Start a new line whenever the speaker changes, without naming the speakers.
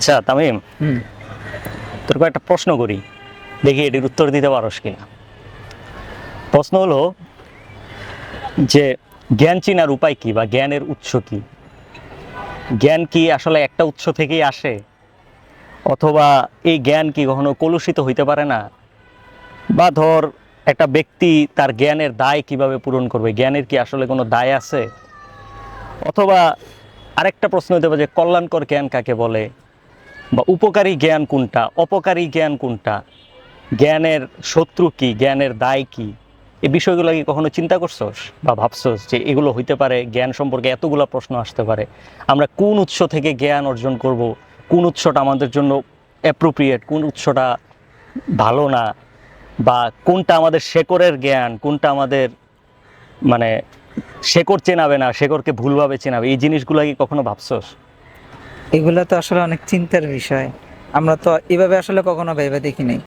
আচ্ছা তামিম। তোর একটা প্রশ্ন করি। দেখি এটির উত্তর দিতে পারস কিনা। প্রশ্ন হলো যে জ্ঞান চিনার উপায় কি বা জ্ঞানের উৎস কি? জ্ঞান কি আসলে একটা উৎস থেকেই আসে? অথবা এই জ্ঞান কি কখনো কলুষিত হইতে পারে না? বা ধর একটা ব্যক্তি তার জ্ঞানের দায় কীভাবে পূরণ করবে? জ্ঞানের কি আসলে কোনো দায় আছে? অথবা আরেকটা প্রশ্ন হতে পারে যে কল্যাণকর জ্ঞান কাকে বলে? বা উপকারী জ্ঞান কোনটা, অপকারী জ্ঞান কোনটা, জ্ঞানের শত্রু কি, জ্ঞানের দায় কি এই বিষয়গুলো কি কখনো চিন্তা করছোস বা ভাবছোস যে এগুলো হইতে পারে, জ্ঞান সম্পর্কে এতগুলো প্রশ্ন আসতে পারে, আমরা কোন উৎস থেকে জ্ঞান অর্জন করব, কোন উৎসটা আমাদের জন্য অ্যাপ্রোপ্রিয়েট কোন উৎসটা ভালো না, বা কোনটা আমাদের শেকরের জ্ঞান, কোনটা আমাদের মানে শেকড় চেনাবে না, শেকড়কে ভুলভাবে চেনাবে, এই জিনিসগুলো কি কখনো ভাবছোস?
এগুলো তো আসলে অনেক চিন্তার বিষয়। আমরা তো এভাবে আসলে কখনো ভেবে দেখি নাই।